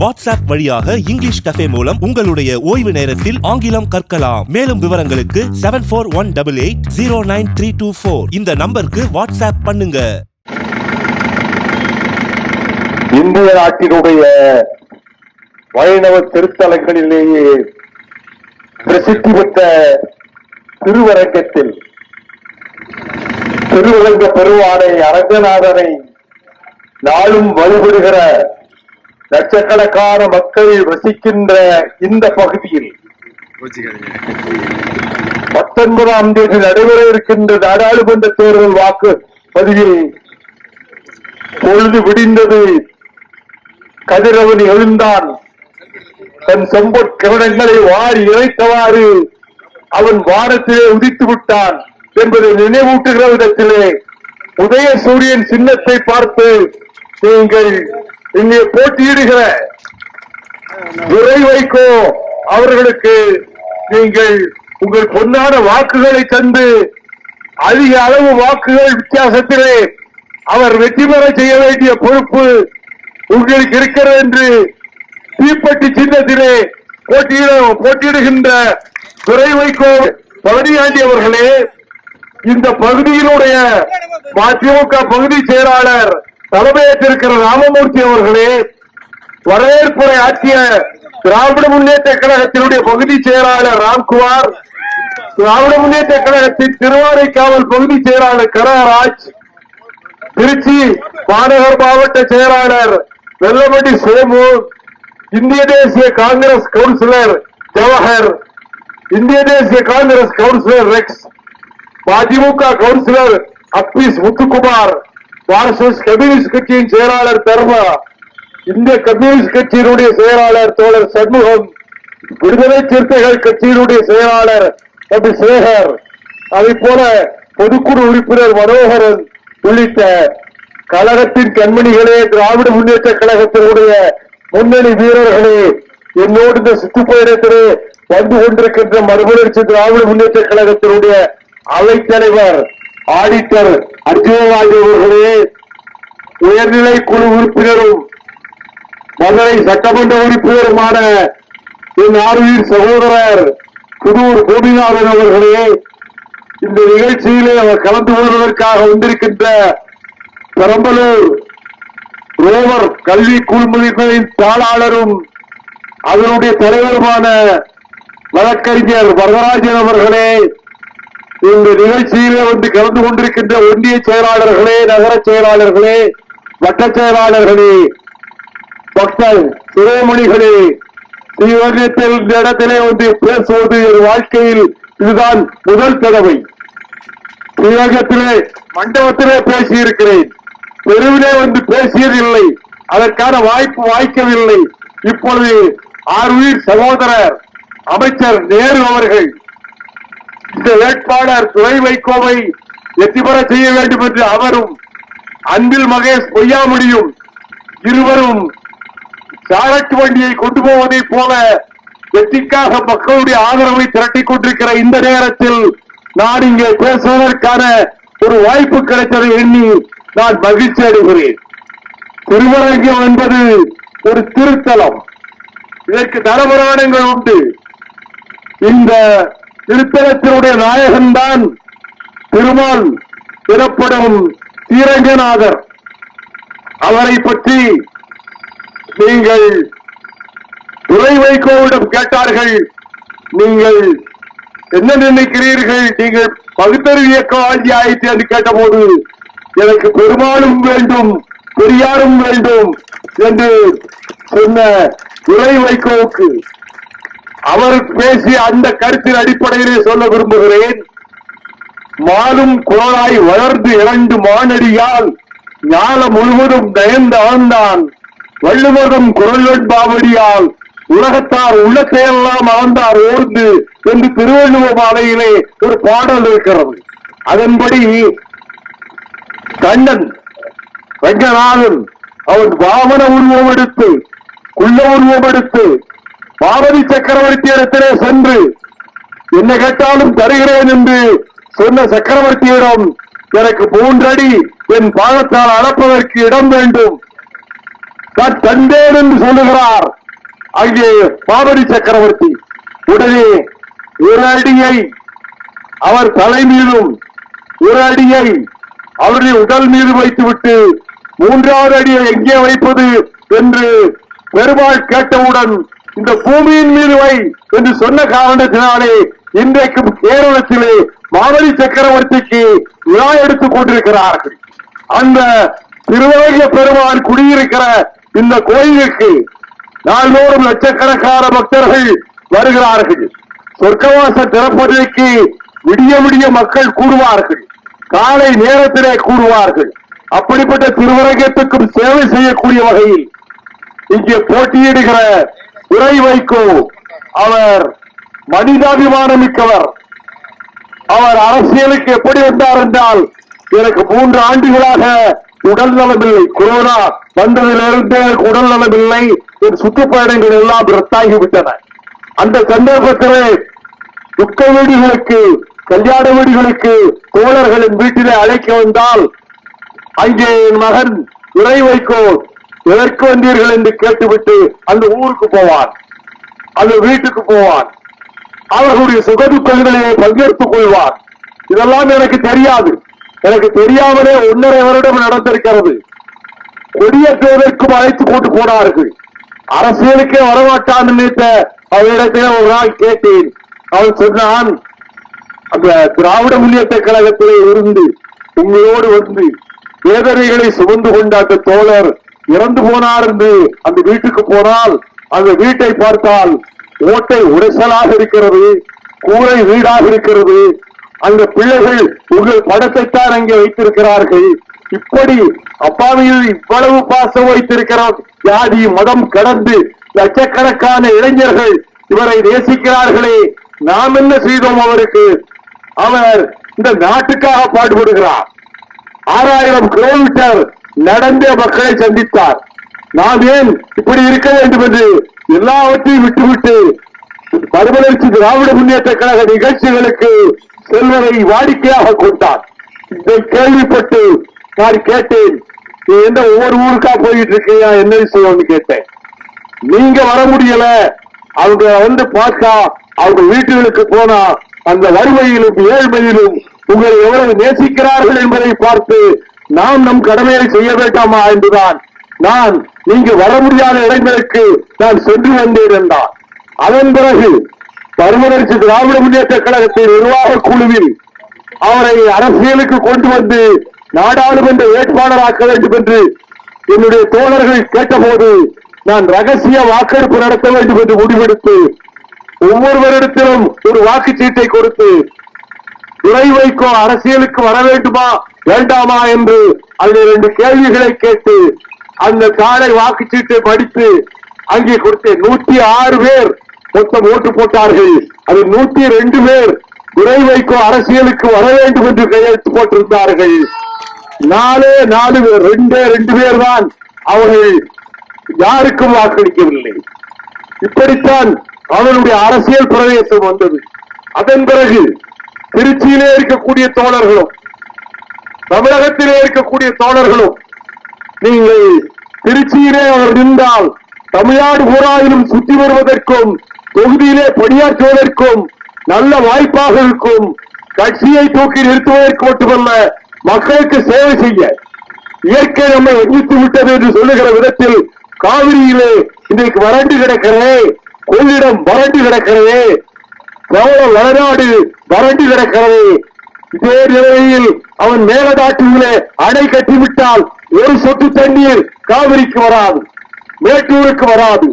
WhatsApp வழியாக English cafe மூலம் உங்களுடைய ஓய்வு நேரத்தில் ஆங்கிலம் கற்கலாம். மேலும் விவரங்களுக்கு seven four one double eight zero nine three two four இந்த நம்பருக்கு வாட்ஸ்அப் பண்ணுங்க. இந்திய நாட்டினுடைய வைணவ திருத்தலங்களிலேயே பிரசித்தி பெற்ற திருவரங்கத்தில் திருவரங்க பெருவானை அரங்கநாதனை நாளும் வழிபடுகிற லட்சக்கணக்கான மக்கள் வசிக்கின்ற இந்த பகுதியில் பத்தொன்பதாம் தேதி நடைபெற இருக்கின்ற நாடாளுமன்ற தேர்தல் வாக்கு பதிவில் பொழுது விடிந்தது. கதிரவன் எழுந்தான். தன் செம்பொற் கிரணங்களை வாரி இறைத்தவாறு அவன் வானத்திலே உதித்து விட்டான் என்பதை நினைவூட்டுகிற விதத்திலே உதய சூரியன் சின்னத்தை பார்த்து நீங்கள் இங்கே போட்டியிடுகிற துறை வைக்கோ அவர்களுக்கு நீங்கள் உங்கள் பொன்னான வாக்குகளை தந்து அதிக அளவு வாக்குகள் வித்தியாசத்திலே அவர் வெற்றி பெற செய்ய வேண்டிய பொறுப்பு உங்களுக்கு இருக்கிறது என்று தீப்பெட்டி சின்னத்திலே போட்டியிட போட்டியிடுகின்ற துறை வைகோ பழனியாண்டி அவர்களே இந்த பகுதியினுடைய மதிமுக பகுதி செயலாளர் தலைமையேற்றிருக்கிற ராமமூர்த்தி அவர்களே வரவேற்புரை ஆற்றிய திராவிட முன்னேற்ற கழகத்தினுடைய பகுதி செயலாளர் ராம்குமார் திராவிட முன்னேற்ற கழகத்தின் திருவானைக்காவல் பகுதி செயலாளர் கரராஜ் திருச்சி மாநகர் மாவட்ட செயலாளர் வெள்ளமண்டி சோமு இந்திய தேசிய காங்கிரஸ் கவுன்சிலர் ஜவஹர் இந்திய தேசிய காங்கிரஸ் கவுன்சிலர் ரெக்ஸ் மதிமுக councillor Appees Muthukumar Marxist Communist கட்சியின் செயலாளர் தர்மா இந்திய கம்யூனிஸ்ட் கட்சியினுடைய செயலாளர் தோழர் சண்முகம் விடுதலை சிறுத்தைகள் கட்சியினுடைய செயலாளர் தம்பி சேகர் அதை போல பொதுக்குழு உறுப்பினர் மனோகரன் உள்ளிட்ட கழகத்தின் கண்மணிகளே திராவிட முன்னேற்ற கழகத்தினுடைய முன்னணி வீரர்களே என்னோடு இந்த சுற்றுப்பயணத்திலே வந்து கொண்டிருக்கின்ற மறுமலர்ச்சி திராவிட முன்னேற்ற கழகத்தினுடைய அவைத்தலைவர் ஆடிட்டர் அர்ஜுனராஜ் அவர்களே உயர்நிலை குழு உறுப்பினரும் மதுரை சட்டமன்ற உறுப்பினருமான என் ஆர்வீர் சகோதரர் புதூர் கோபிநாதன் அவர்களே இந்த நிகழ்ச்சியிலே அவர் கலந்து கொள்வதற்காக வந்திருக்கின்ற பெரம்பலூர் ரோவர் கல்வி குழுமதிகளின் தாளாளரும் அதனுடைய தலைவருமான வழக்கறிஞர் வரதராஜன் அவர்களே இந்த நிகழ்ச்சியிலே வந்து கலந்து கொண்டிருக்கின்ற ஒன்றிய செயலாளர்களே நகர செயலாளர்களே வட்ட செயலாளர்களே மக்கள் சிரோமணிகளே ஸ்ரீவர்ணத்தில் இந்த இடத்திலே வந்து பேசுவது என் வாழ்க்கையில் இதுதான் முதல் தடவை. ஸ்ரீரங்கத்திலே மண்டபத்திலே பேசியிருக்கிறேன். தெருவிலே வந்து பேசியதில்லை. அதற்கான வாய்ப்பு வாய்க்கவில்லை. இப்பொழுது ஆர்வீர் சகோதரர் அமைச்சர் நேரு அவர்கள் இந்த வேட்பாளர் துறை வைகோவை வெற்றி பெற செய்ய வேண்டும் என்று அவரும் அன்பில் மகேஷ் பொய்யா முடியும் இருவரும் சாரட்டு வண்டியை கொண்டு போவதை போல வெற்றிக்காக மக்களுடைய ஆதரவை திரட்டிக் கொண்டிருக்கிற இந்த நேரத்தில் நான் இங்கே பேசுவதற்கான ஒரு வாய்ப்பு கிடைத்ததை எண்ணி நான் மகிழ்ச்சி அடைகிறேன். திருவரங்கம் என்பது ஒரு திருத்தலம். இதற்கு தரபுராணங்கள் உண்டு. இந்த திருத்தலத்தினுடைய நாயகன்தான் திருமால் எனப்படும் ஸ்ரீரங்கநாதர் அவரை பற்றி நீங்கள் துறை வைகோவிடம் கேட்டார்கள். நீங்கள் என்ன நினைக்கிறீர்கள்? நீங்கள் பகுத்தறிவு இயக்கம் ஆட்சி ஆயிற்று என்று கேட்டபோது எனக்கு பெருமாளும் வேண்டும் பெரியாரும் வேண்டும் என்று சொன்ன துறை வைகோவுக்கு அவர் பேசிய அந்த கருத்தின் அடிப்படையிலே சொல்ல விரும்புகிறேன். மாலும் குரலாய் வளர்ந்து இரண்டு மானடியால் ஞாலம் முழுவதும் நயந்து ஆழ்ந்தான். வள்ளுவதும் குரல் பாவடியால் உலகத்தார் உள்ளத்தையெல்லாம் ஆழ்ந்தார் ஓர்ந்து என்று திருவள்ளுவ மாலையிலே ஒரு பாடல் இருக்கிறது. அதன்படி கண்ணன் ரங்கநாதன் அவன் வாமன உருவம் எடுத்து குள்ள உருவம் எடுத்து பாரதி சக்கரவர்த்தி இடத்திலே சென்று என்ன கேட்டாலும் தருகிறேன் என்று சொன்ன சக்கரவர்த்தியிடம் எனக்கு மூன்றடி என் பாகத்தால் அளப்பதற்கு இடம் வேண்டும். நான் தந்தேன் என்று சொல்லுகிறார். அங்கே பாபரி சக்கரவர்த்தி. உடனே ஒரு அடியை அவர் தலை மீதும் ஒரு அடியை அவருடைய உடல் மீது வைத்துவிட்டு மூன்றாவது அடியை எங்கே வைப்பது என்று பெருமாள் கேட்டவுடன் இந்த பூமியின் மீது வை என்று சொன்ன காரணத்தினாலே இன்றைக்கும் கேரளத்திலே மாவடி சக்கரவர்த்திக்கு விழா எடுத்துக் கொண்டிருக்கிறார்கள். அந்த திருவரங்க பெருமாள் குடியிருக்கிற இந்த கோயிலுக்கு நாள்தோறும் லட்சக்கணக்கான பக்தர்கள் வருகிறார்கள். சொர்க்கவாச திறப்பதற்கு விடிய விடிய மக்கள் கூடுவார்கள். காலை நேரத்திலே கூடுவார்கள். அப்படிப்பட்ட திருவரங்கத்துக்கும் சேவை செய்யக்கூடிய வகையில் இங்கே போட்டியிடுகிற உரை வைக்கோ. அவர் மனிதாபிமானம் மிக்கவர் அவர் அரசியலுக்கு எப்படி வந்தார் என்றால் எனக்கு மூன்று ஆண்டுகளாக உடல் நலமில்லை. கொரோனா வந்ததிலிருந்து எனக்கு உடல் நலமில்லை. என் சுற்றுப்பயணங்கள் எல்லாம் ரத்தாகிவிட்டன. அந்த சந்தர்ப்பத்திலே துக்க வீடுகளுக்கு கல்யாண வீடுகளுக்கு தோழர்களின் வீட்டிலே அழைக்க வந்தால் அங்கே என் மகன் இறை வைக்கோ. எதற்கு வந்தீர்கள் என்று கேட்டுவிட்டு அந்த ஊருக்கு போவான். அந்த வீட்டுக்கு போவான். அவர்களுடைய சுகதுக்கங்களிலே பங்கேற்றுக் கொள்வார். இதெல்லாம் எனக்கு தெரியாது. எனக்கு தெரியாமலே ஒன்றரை வருடம் நடந்திருக்கிறது. கொடியேற்றுவதற்கும் அழைத்து போட்டு போனார்கள். அரசியலுக்கே வரமாட்டான் நினைத்த அவரிடத்திலே ஒரு நாள் கேட்டேன். அவன் சொன்னான் அந்த திராவிட முன்னேற்ற கழகத்திலே இருந்து உங்களோடு வந்து வேதனைகளை சுமந்து கொண்ட அந்த தோழர் இறந்து போனார் என்று அந்த வீட்டுக்கு போனால் அந்த வீட்டை பார்த்தால் ஓட்டை உடைசலாக இருக்கிறது கூரை வீடாக இருக்கிறது. அந்த பிள்ளைகள் உங்கள் படத்தைத்தான் அங்கே வைத்திருக்கிறார்கள். இப்படி அப்பாவியில் இவ்வளவு பாசம் வைத்திருக்கிறோம் ஜாதி மதம் கடந்து லட்சக்கணக்கான இளைஞர்கள் இவரை நேசிக்கிறார்களே. நாம் என்ன செய்தோம் அவருக்கு? அவர் இந்த நாட்டுக்காக பாடுபடுகிறார். ஆறாயிரம் கிலோமீட்டர் நடந்தே மக்களை சந்தித்தார். நாம் ஏன் இப்படி இருக்க வேண்டும் என்று எல்லாவற்றையும் விட்டுவிட்டு மறுமலர்ச்சி திராவிட முன்னேற்ற கழக நிகழ்ச்சிகளுக்கு செல்வதை வாடிக்கையாக கொண்டார். இதை கேள்விப்பட்டு நான் கேட்டேன் நீ என்ன ஒவ்வொரு ஊருக்கா போயிட்டு இருக்கியா? என்ன விஷயம்னு கேட்டேன். நீங்க வர முடியல. அவங்க வந்து பார்த்தா அவங்க வீட்டுகளுக்கு போனா அந்த வறுமையிலும் ஏழ்மையிலும் உங்களை எவ்வளவு நேசிக்கிறார்கள் என்பதை பார்த்து நாம் நம் கடமையை செய்ய வேண்டாமா என்றுதான் நான் நீங்க வர முடியாத இடங்களுக்கு நான் சென்று வந்தேன் என்றார். அதன் பிறகு மறுமலர்ச்சி திராவிட முன்னேற்ற கழகத்தின் நிர்வாக குழுவில் அவரை அரசியலுக்கு கொண்டு வந்து நாடாளுமன்ற வேட்பாளராக்க வேண்டும் என்று என்னுடைய தோழர்கள் கேட்டபோது நான் ரகசிய வாக்கெடுப்பு நடத்த வேண்டும் என்று முடிவெடுத்து ஒவ்வொருவரிடத்திலும் ஒரு வாக்குச்சீட்டை கொடுத்து துறை வைக்கோ அரசியலுக்கு வர வேண்டுமா? வேண்டாமா என்று அதில் ரெண்டு கேள்விகளை கேட்டு அந்த காலை வாக்குச்சீட்டை படித்து அங்கே கொடுத்தேன் நூற்றி ஆறு பேர் மொத்தம் ஓட்டு போட்டார்கள். அது நூற்றி ரெண்டு பேர் துறை வைக்கோ அரசியலுக்கு வர வேண்டும் என்று கையெழுத்து போட்டிருந்தார்கள். நாலே நாலு பேர் ரெண்டே ரெண்டு பேர் தான் அவர்கள் யாருக்கும் வாக்களிக்கவில்லை. இப்படித்தான் அவனுடைய அரசியல் பிரவேசம் வந்தது. அதன் பிறகு திருச்சியிலே இருக்கக்கூடிய தோழர்களும் தமிழகத்திலே இருக்கக்கூடிய தோழர்களும் நீங்கள் திருச்சியிலே அவர் நின்றால் தமிழ்நாடு பூராவிலும் சுற்றி வருவதற்கும் தொகுதியிலே பணியாற்றுவதற்கும் நல்ல வாய்ப்பாக இருக்கும். கட்சியை தூக்கி நிறுத்துவதற்கு மட்டுமல்ல மக்களுக்கு சேவை செய்ய. இயற்கை நம்மை வஞ்சித்து விட்டது என்று சொல்லுகிற விதத்தில் காவிரியிலே இன்றைக்கு வறண்டு கிடக்கிறதே கொள்ளிடம் வறண்டு கிடக்கிறதே. கவல வளநாடு வறண்டு கிடக்கிறது. இதே நிலையில் அவன் மேலதாட்டுகளே அணை கட்டிவிட்டால் ஒரு சொட்டு தண்ணீர் காவிரிக்கு வராது மேட்டூருக்கு வராது.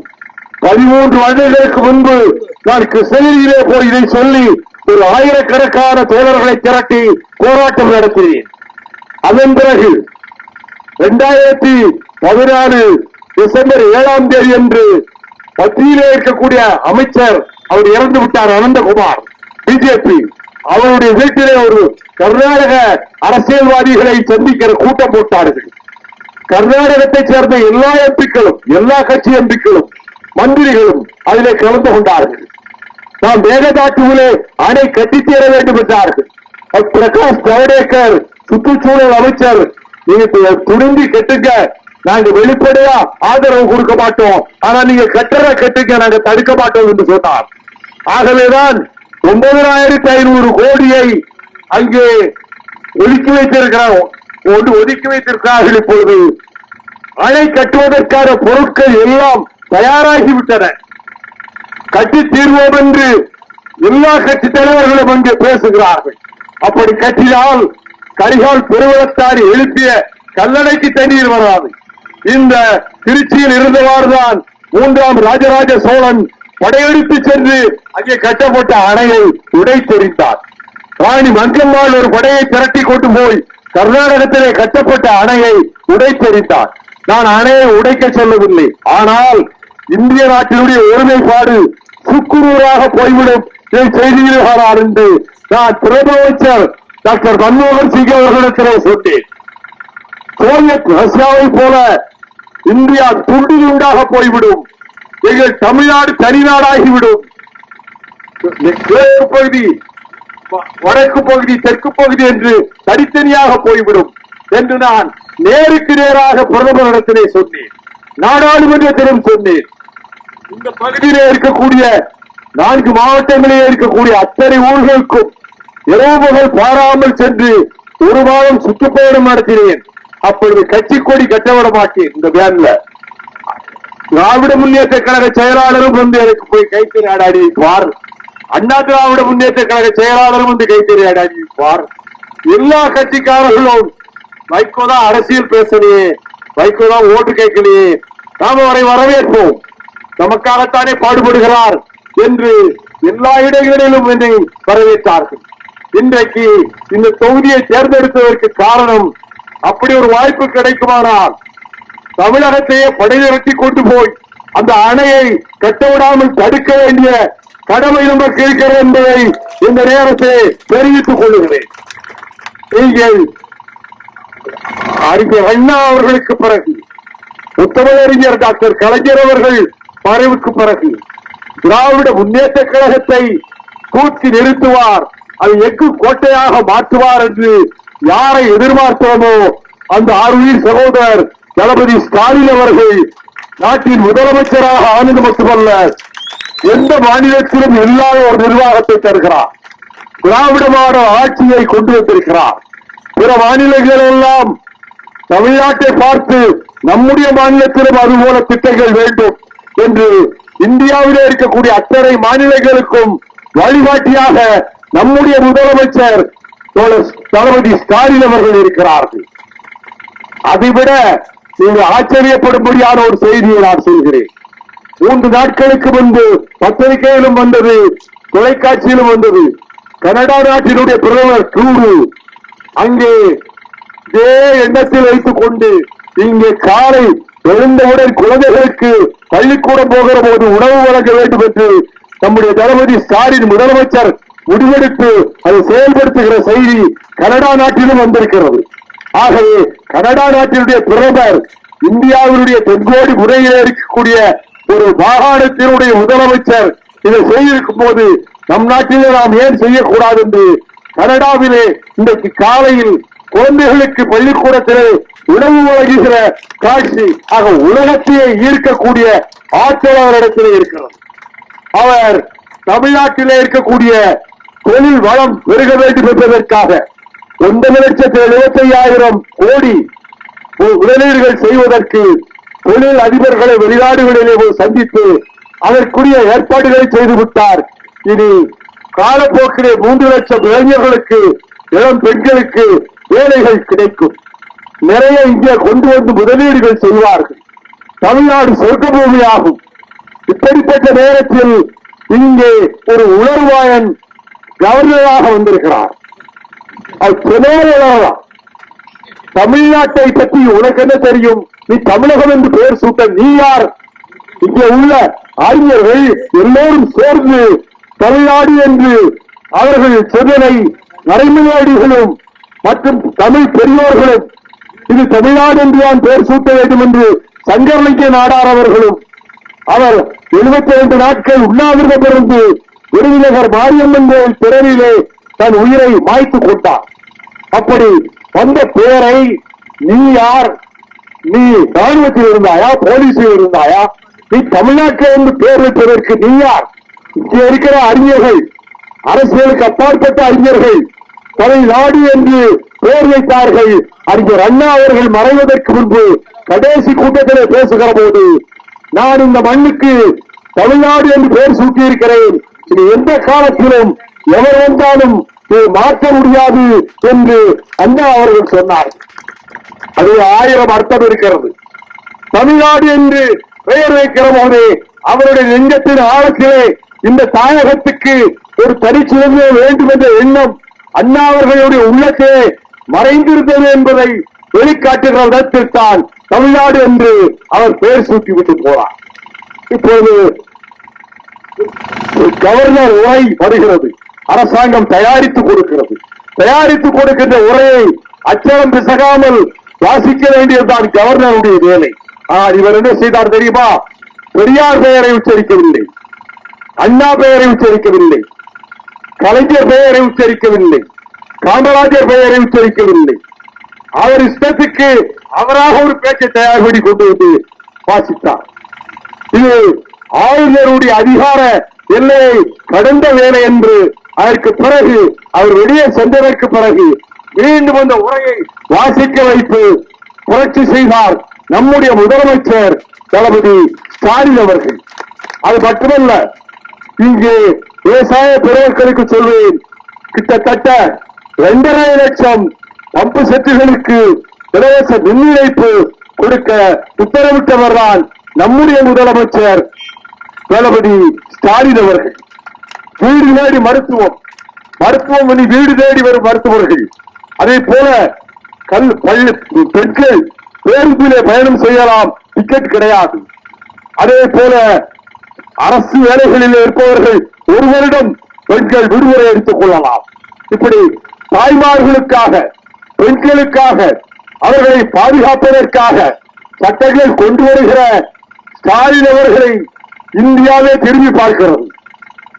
பதிமூன்று வருடங்களுக்கு முன்பு நான் கிருஷ்ணகிரியிலே போய் இதை சொல்லி ஒரு ஆயிரக்கணக்கான தோழர்களை திரட்டி போராட்டம் நடத்தினேன். அதன் பிறகு இரண்டாயிரத்தி பதினாலு டிசம்பர் ஏழாம் தேதி அன்று மத்தியிலே இருக்கக்கூடிய அமைச்சர் அவர் இறந்து விட்டார் அனந்தகுமார். பிஜேபி அவருடைய வீட்டிலே ஒரு கர்நாடக அரசியல்வாதிகளை சந்திக்கிற கூட்டம் போட்டார்கள். கர்நாடகத்தைச் சேர்ந்த எல்லா எம்பிக்களும் எல்லா கட்சி எம்பிக்களும் மந்திரிகளும் அதிலே கலந்து கொண்டார்கள். நாம் மேகதாட்டுவிலே அணை கட்டித்தேர வேண்டும் என்றார்கள். பிரகாஷ் ஜவடேகர் சுற்றுச்சூழல் அமைச்சர் நீங்க துணிந்து கெட்டுங்க. நாங்க வெளிப்படையா ஆதரவு கொடுக்க மாட்டோம். ஆனா நீங்க கட்டட கெட்டுங்க நாங்க தடுக்க மாட்டோம் என்று சொன்னார். ஆகவேதான் ஒன்பதாயிரத்தி ஐநூறு கோடியை அங்கே ஒதுக்கி வைத்திருக்கிறார் ஒன்று ஒதுக்கி வைத்திருக்கிறார்கள் இப்பொழுது. அணை கட்டுவதற்கான பொருட்கள் எல்லாம் தயாராகிவிட்டன. கட்டி தீர்வோம் என்று எல்லா கட்சி தலைவர்களும் அங்கே பேசுகிறார்கள். அப்படி கட்டினால் கரிகால் பெருவளத்தார் எழுப்பிய கல்லணைக்கு தண்ணீர் வராது. இந்த திருச்சியில் இருந்தவாறுதான் மூன்றாம் ராஜராஜ சோழன் படையெடுத்து சென்று அங்கே கட்டப்பட்ட அணையை உடைத்தெறிந்தார் ராணி மங்கம்மாள் ஒரு படையை திரட்டி கொண்டு போய் கர்நாடகத்திலே கட்டப்பட்ட அணையை உடைத்தெறிந்தார் நான் அணையை உடைக்க சொல்லவில்லை. ஆனால் இந்திய நாட்டினுடைய ஒருமைப்பாடு சுக்குநூறாக போய்விடும். இதை செய்திருக்கிறார் என்று நான் பிரதமைச்சர் டாக்டர் மன்மோகன் சிங் அவர்களிடத்திலே சொன்னேன். சோவியத் ரஷ்யாவை போல இந்தியா துண்டு துண்டாக போய்விடும். எங்கள் தமிழ்நாடு தனிநாடாகிவிடும் கிழக்கு பகுதி வடக்கு பகுதி தெற்கு பகுதி என்று தனித்தனியாக போய்விடும் என்று நான் நேருக்கு நேராக பிரதமரிடத்திலே சொன்னேன். நாடாளுமன்றத்திலும் சொன்னேன். இந்த பகுதியிலே இருக்கக்கூடிய நான்கு மாவட்டங்களிலே இருக்கக்கூடிய அத்தனை ஊர்களுக்கும் இரவுகள் பாராமல் சென்று ஒரு மாதம் சுற்றுப்பயணம் நடத்தினேன். அப்பொழுது கட்சி கொடி கட்டவிட மாட்டேன் இந்த வேன்ல. திராவிட முன்னேற்ற கழக செயலாளரும் வந்து எனக்கு போய் கைத்து நாடாடி அண்ணா திராவிட முன்னேற்ற கழக செயலாளரும் வந்து கைத்தறி ஆடாடி எல்லா கட்சிக்காரர்களும் வைகோ தான் அரசியல் பேசலையே வைகோ தான் ஓட்டு கேட்கலையே. நாம அவரை வரவேற்போம். நமக்காகத்தானே பாடுபடுகிறார் என்று எல்லா இடங்களிலும் என்னை வரவேற்றார்கள். இன்றைக்கு இந்த தொகுதியை தேர்ந்தெடுத்ததற்கு காரணம் அப்படி ஒரு வாய்ப்பு கிடைக்குமானால் தமிழகத்தையே படைநிறுத்தி கொண்டு போய் அந்த அணையை கட்டவிடாமல் தடுக்க வேண்டிய கடமை நமக்கு இருக்கிறது என்பதை இந்த நேரத்தை தெரிவித்துக் கொள்கிறேன். நீங்கள் அறிஞர் அண்ணா அவர்களுக்கு பிறகு முத்தமிழறிஞர் டாக்டர் கலைஞர் அவர்கள் மறைவுக்கு பிறகு திராவிட முன்னேற்ற கழகத்தை தூக்கி நிறுத்துவார் அது எஃகு கோட்டையாக மாற்றுவார் என்று யாரை எதிர்பார்த்தோமோ அந்த ஆர்வீர் சகோதரர் தளபதி ஸ்டாலின் அவர்கள் நாட்டின் முதலமைச்சராக ஆனது மட்டுமல்ல எந்த மாநிலத்திலும் இல்லாத ஒரு நிர்வாகத்தை தருகிறார். திராவிடமான ஆட்சியை கொண்டு வந்திருக்கிறார். பிற மாநிலங்கள் எல்லாம் தமிழ்நாட்டை பார்த்து நம்முடைய மாநிலத்திலும் அதுபோல திட்டங்கள் வேண்டும் என்று இந்தியாவிலே இருக்கக்கூடிய அத்தனை மாநிலங்களுக்கும் வழிகாட்டியாக நம்முடைய முதலமைச்சர் தளபதி ஸ்டாலின் அவர்கள் இருக்கிறார்கள். அதைவிட நீங்கள் ஆச்சரியப்படும்படியான ஒரு செய்தியை நான் சொல்கிறேன். மூன்று நாட்களுக்கு முன்பு பத்திரிகையிலும் வந்தது தொலைக்காட்சியிலும் வந்தது. கனடா நாட்டினுடைய பிரதமர் ட்ரூடு அங்கே இதே எண்ணத்தில் வைத்துக் கொண்டு இங்கே காலை எழுந்தவுடன் குழந்தைகளுக்கு பள்ளிக்கூடம் போகிற போது உணவு வழங்க வேண்டும் என்று நம்முடைய தளபதி ஸ்டாலின் முதலமைச்சர் முடிவெடுத்து அதை செயல்படுத்துகிற செய்தி கனடா நாட்டிலும் வந்திருக்கிறது. ஆகவே கனடா நாட்டினுடைய பிரதமர் இந்தியாவினுடைய தென்கோடி முறையிலே இருக்கக்கூடிய ஒரு மாகாணத்தினுடைய முதலமைச்சர் இதை செய்திருக்கும் போது நம் நாட்டிலே நாம் ஏன் செய்யக்கூடாது என்று கனடாவிலே இன்றைக்கு காலையில் குழந்தைகளுக்கு பள்ளிக்கூடத்திலே உணவு வழங்குகிற காட்சி ஆக உலகத்தையே ஈர்க்கக்கூடிய ஆற்றல் அவரிடத்திலே இருக்கிறது. அவர் தமிழ்நாட்டிலே இருக்கக்கூடிய தொழில் வளம் பெருக வேண்டும் என்பதற்காக ஒன்பது லட்சத்தி எழுபத்தி ஐயாயிரம் கோடி முதலீடுகள் செய்வதற்கு தொழில் அதிபர்களை வெளிநாடுகளிலே சந்தித்து அதற்குரிய ஏற்பாடுகளை செய்துவிட்டார் இனி காலப்போக்கிலே மூன்று லட்சம் இளைஞர்களுக்கு இளம் பெண்களுக்கு வேலைகள் கிடைக்கும். நிறைய இங்கே கொண்டு வந்து முதலீடுகள் செய்வார்கள். தமிழ்நாடு சொர்க்க பூமியாகும் இப்படிப்பட்ட நேரத்தில் இங்கே ஒரு உணர்வாயன் கவர்னராக வந்திருக்கிறார். அது தமிழ்நாட்டை பற்றி உனக்கு என்ன தெரியும்? நீ தமிழகம் என்று பெயர் சூட்ட நீ யார்? இங்கே உள்ள அறிஞர்கள் எல்லோரும் சேர்ந்து தமிழ்நாடு என்று அவர்கள் சொன்னதை நடைமுறையாடிகளும் மற்றும் தமிழ் பெரியோர்களும் இது தமிழ்நாடு என்று தான் பெயர் சூட்ட வேண்டும் என்று சங்கரலிங்க நாடார் அவர்களும் அவர் 72 நாட்கள் உண்ணாவிரதம் இருந்து விருதுநகர் மாரியம்மன் கோயில் பிறவிலே தன் உயிரை மாய்த்துக் கொண்டார். அப்படி வந்த பெயரை நீ யார்? நீ ராணுவத்தில் இருந்தாயா போலீஸில் இருந்தாயா நீ தமிழ்நாட்டில் இருந்து பேர் வைப்பதற்கு நீ யார்? இங்கே இருக்கிற அறிஞர்கள் அரசியலுக்கு அப்பாற்பட்ட அறிஞர்கள் தலை நாடு என்று பேர் வைத்தார்கள். அறிஞர் அண்ணா அவர்கள் மறைவதற்கு முன்பு கடைசி கூட்டத்திலே பேசுகிற போது நான் இந்த மண்ணுக்கு தமிழ்நாடு என்று பெயர் சூட்டியிருக்கிறேன். இது எந்த காலத்திலும் எவர் வந்தாலும் மாற்ற முடியாது என்று அண்ணா அவர்கள் சொன்னார். அது ஆயிரம் அர்த்தம் இருக்கிறது. தமிழ்நாடு என்று பெயர் வைக்கிற போது அவருடைய நெஞ்சத்தின் ஆழத்திலே இந்த தாயகத்துக்கு ஒரு தனிச்சிறந்த வேண்டும் என்ற எண்ணம் அண்ணா அவர்களுடைய உள்ளத்திலே மறைந்திருந்தது என்பதை வெளிக்காட்டுகிற விதத்தில் தான் தமிழ்நாடு என்று அவர் பெயர் சூட்டிவிட்டு போறார் இப்போது கவர்னர் உரை வருகிறது. அரசாங்கம் தயாரித்து கொடுக்கிறது. தயாரித்து கொடுக்கின்ற உரையை அச்சரம் பிசகாமல் வாசிக்க வேண்டியதுதான் கவர்னருடைய வேலை. ஆனால் இவர் என்ன செய்தார் தெரியுமா? பெரியார் பெயரை உச்சரிக்கவில்லை. அண்ணா பெயரை உச்சரிக்கவில்லை. கலைஞர் பெயரை உச்சரிக்கவில்லை. காமராஜர் பெயரை உச்சரிக்கவில்லை. அவர் இஷ்டத்துக்கு அவராக ஒரு பேச்சை தயார் பண்ணி கொண்டு வந்து வாசித்தார். இது ஆளுநருடைய அதிகார எல்லையை கடந்த வேலை என்று அதற்கு பிறகு அவர் வெளியே சென்றதற்கு பிறகு மீண்டும் அந்த உரையை வாசிக்க வைத்து புரட்சி செய்தார் நம்முடைய முதலமைச்சர் தளபதி ஸ்டாலின் அவர்கள். அது மட்டுமல்ல இங்கு விவசாய பெருமக்களுக்கு சொல்வேன் கிட்டத்தட்ட இரண்டரை லட்சம் பம்பு செட்டுகளுக்கு இலவச மின் இணைப்பு கொடுக்க உத்தரவிட்டவர் தான் நம்முடைய முதலமைச்சர் தளபதி ஸ்டாலின் அவர்கள். வீடு தேடி மருத்துவம் மருத்துவம் வீடு தேடி வரும் மருத்துவர்கள். அதே போல கல் பள்ளி பெண்கள் பேருந்திலே பயணம் செய்யலாம். டிக்கெட் கிடையாது. அதே போல அரசு வேலைகளில் இருப்பவர்கள் ஒரு வருடம் பெண்கள் விடுமுறை எடுத்துக் கொள்ளலாம். இப்படி தாய்மார்களுக்காக பெண்களுக்காக அவர்களை பாதுகாப்பதற்காக சட்டங்கள் கொண்டு வருகிற ஸ்டாலின் அவர்களை இந்தியாவே திரும்பி பார்க்கிறது.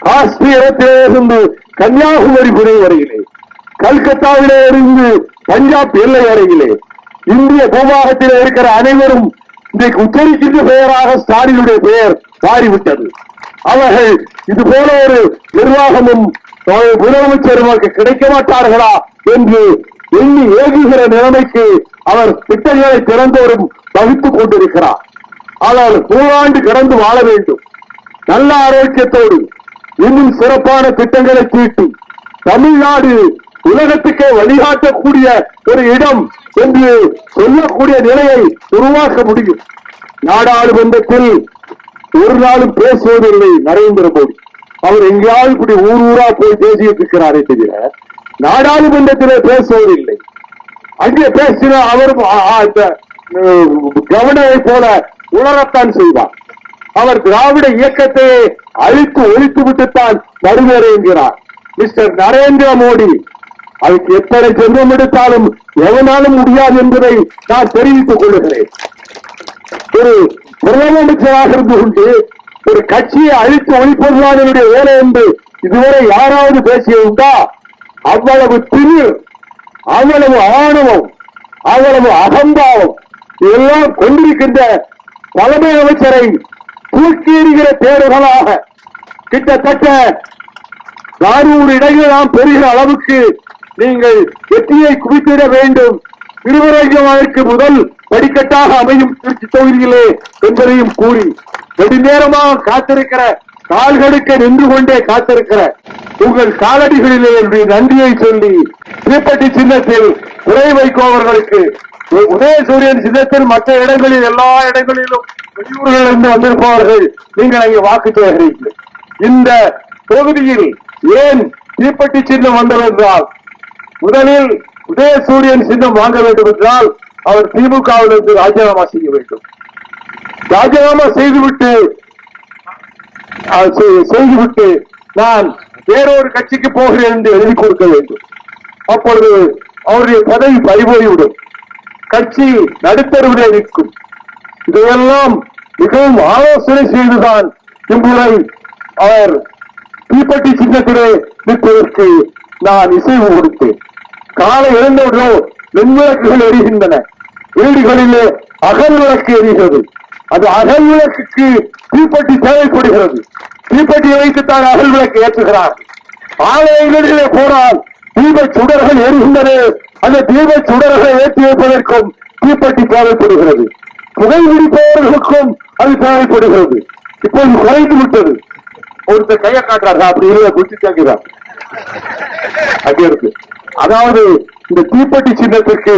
காஷ்மீரத்திலே இருந்து கன்னியாகுமரி புரிய வருகிறேன் கல்கத்தாவிலே இருந்து பஞ்சாப் எல்லை வரையிலே இந்திய பூபாகத்திலே இருக்கிற அனைவரும் இன்றைக்கு உச்சரிக்கின்ற பெயராக ஸ்டாலினுடைய பெயர் மாறிவிட்டது. அவர்கள் இது போல ஒரு நிர்வாகமும் அஹ், முதலமைச்சரும் கிடைக்க மாட்டார்களா என்று எண்ணி ஏகுகிற நிலைமைக்கு அவர் திட்டங்களை திறந்தோறும் வகுத்துக் கொண்டிருக்கிறார். ஆனால் நூறாண்டு கடந்து வாழ வேண்டும். நல்ல ஆரோக்கியத்தோடு இன்னும் சிறப்பான திட்டங்களை தீட்டி தமிழ்நாடு உலகத்துக்கே வழிகாட்டக்கூடிய ஒரு இடம் என்று சொல்லக்கூடிய நிலையை உருவாக்க முடியும். நாடாளுமன்றத்தில் ஒரு நாளும் பேசுவதில்லை நரேந்திர மோடி. அவர் எங்கேயாவது இப்படி ஊர் ஊரா போய் பேசிட்டு இருக்கிறாரே தவிர நாடாளுமன்றத்திலே பேசுவதில்லை. அங்கே பேசின அவர் ஆ- கவர்னரை போல உணரத்தான் செய்வார். அவர் திராவிட இயக்கத்தை அழித்து ஒழித்து விட்டுத்தான் வருவார் என்கிறார். மிஸ்டர் நரேந்திர மோடி அதுக்கு எத்தனை ஜென்மம் எடுத்தாலும் எவனாலும் முடியாது என்பதை நான் தெரிவித்துக் கொள்கிறேன். ஒரு முதலமைச்சராக இருந்து கொண்டு ஒரு கட்சியை அழித்து ஒழிப்பதுதான் என்னுடைய வேலை என்று இதுவரை யாராவது பேசியதுண்டா அவ்வளவு திமிர் அவ்வளவு ஆணவம் அவ்வளவு அகம்பாவம் இதெல்லாம் கொண்டிருக்கின்ற தலைமை அமைச்சரை தூக்கி எறிகிற கிட்டத்தட்ட நானூறு இடங்கள் நாம் பெறுகிற அளவுக்கு நீங்கள் வெற்றியை குவித்திட வேண்டும். திருவரங்கம் முதல் படிக்கட்டாக அமையும் திருச்சி தொகுதியிலே என்பதையும் கூறி நெடுநேரமாக காத்திருக்கிற கால்களுக்கு நின்று கொண்டே காத்திருக்கிற உங்கள் காலடிகளிலே என்னுடைய நன்றியை சொல்லி தீப்பட்டி சின்னத்தில் உரை வைக்கும் அவர்களுக்கு உதயசூரியன் சின்னத்தில் மற்ற இடங்களில் எல்லா இடங்களிலும் வெளியூர்களிலிருந்து வந்திருப்பவர்கள் நீங்கள் அங்கே வாக்கு சேகரிக்கிறீர்கள் இந்த தொகுதியில் ஏன் தீப்பட்டி சின்னம் வந்தது என்றால் முதலில் உதயசூரியன் சின்னம் வாங்க வேண்டும் என்றால் அவர் திமுகவிலிருந்து ராஜினாமா செய்ய வேண்டும். ராஜினாமா செய்துவிட்டு செய்துவிட்டு நான் வேறொரு கட்சிக்கு போகிறேன் என்று எழுதி கொடுக்க வேண்டும். அப்பொழுது அவருடைய பதவி பறிபோய்விடும். கட்சி நடுத்தருவிலே நிற்கும். இதையெல்லாம் மிகவும் ஆலோசனை செய்துதான் இம்முறை அவர் தீப்பட்டி சின்னத்திலே நிற்பதற்கு நான் இசைவு கொடுத்தேன். காலை எழுந்தவுடனே வெண்விளக்குகள் எரிகின்றன. வீடுகளிலே அகல் விளக்கு எரிகிறது. அது அகல் விளக்குக்கு தீப்பெட்டி தேவைப்படுகிறது. தீப்பெட்டியை வைத்துத்தான் அகல் விளக்கு ஏற்றுகிறார். ஆலயங்களிலே போனால் தீப சுடர்கள் எரிகின்றன. அந்த தீப சுடர்களை ஏற்றி வைப்பதற்கும் தீப்பெட்டி தேவைப்படுகிறது. புகைபிடிப்பவர்களுக்கும் அது தேவைப்படுகிறது. இப்போது குறைந்து விட்டது. ஒருத்தர் கையை காட்டுறாரு அப்படி இல்லை குச்சி கேட்கிறார் அப்படி இருக்கு. அதாவது இந்த தீப்பெட்டி சின்னத்திற்கு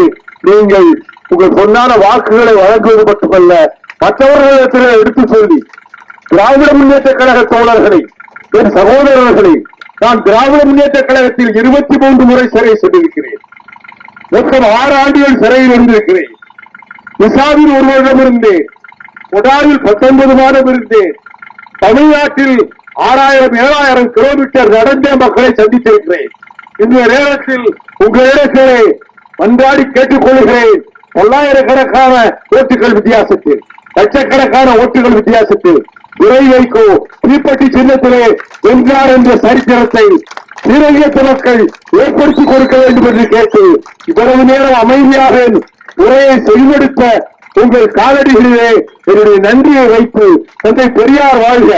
நீங்கள் உங்கள் சொன்னான வாக்குகளை வழங்குவது மட்டுமல்ல மற்றவர்களிடத்தில் எடுத்து சொல்லி திராவிட முன்னேற்ற கழக தோழர்களை என் சகோதரர்களை நான் திராவிட முன்னேற்ற கழகத்தில் இருபத்தி மூன்று முறை சிறை சென்றிருக்கிறேன். மொத்தம் ஆறு ஆண்டுகள் சிறையில் இருந்திருக்கிறேன். விசாவில் ஒரு வருடம் இருந்தேன் உடாரில் பத்தொன்பது மாதம் இருந்தேன் தமிழ்நாட்டில் ஆறாயிரம் ஏழாயிரம் கிலோமீட்டர் நடந்தே மக்களை சந்தித்திருக்கிறேன். இந்த நேரத்தில் உங்களிடத்திலே அன்றாடி கேட்டுக்கொள்கிறேன். பல்லாயிரக்கணக்கான ஓட்டுகள் வித்தியாசத்தில் லட்சக்கணக்கான ஓட்டுகள் வித்தியாசத்தில் விரை வைக்கோ தீப்பெட்டி சின்னத்திலே வென்றார் என்ற சரித்திரத்தை சீரழியத்த மக்கள் ஏற்படுத்தி கொடுக்க வேண்டும் என்று கேட்டு இவ்வளவு நேரம் அமைதியாக உரையை செய்வெடுத்த உங்கள் காலடிகளிலே என்னுடைய நன்றியை வைத்து தந்தை பெரியார் வாழ்க.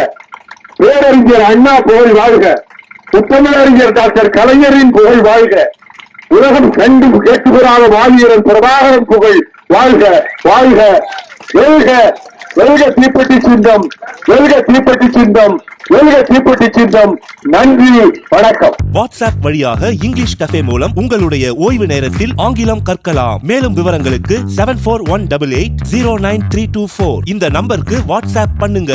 பேரறிஞர் அண்ணா புகழ் வாழ்க. முத்தமிழறிஞர் டாக்டர் கலைஞரின் புகழ் வாழ்க. உலகம் கண்டு கேட்டு பெறாத வாலியரன் பிரபாகரன் புகழ் வாழ்க வாழ்க. வெல்க வெல்க தீப்பெட்டி சின்னம் வெல்க தீப்பெட்டி சின்னம் வெல்க தீப்பெட்டி சின்னம் நன்றி வணக்கம். வாட்ஸ்அப் வழியாக இங்கிலீஷ் கஃபே மூலம் உங்களுடைய ஓய்வு நேரத்தில் ஆங்கிலம் கற்கலாம். மேலும் விவரங்களுக்கு seven four one double eight zero nine three two four இந்த நம்பருக்கு வாட்ஸ்அப் பண்ணுங்க.